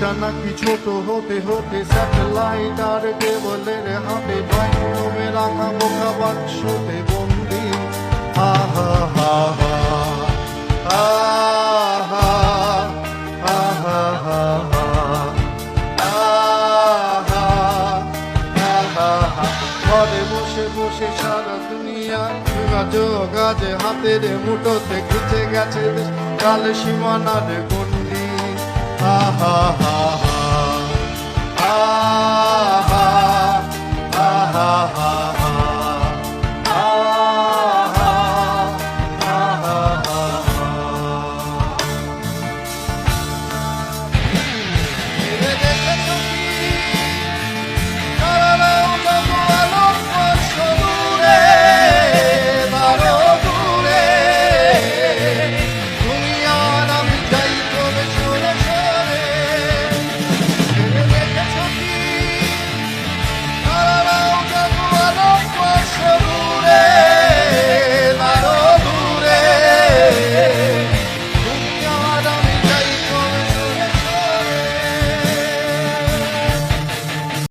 পৃথিবীটা নাকি ছোট হতে হতে স্যাটেলাইট আর কেবলের হাতে বাইরে রাখা বোকা বাক্সতে বন্দি হা হা হা হা। ঘরে বসে বসে সারা দুনিয়া যোগাজ হাতের মুঠোতে ঘুচে গেছে কাল সীমানার ah, ha ha ha! Ha ha! Ha ha ha!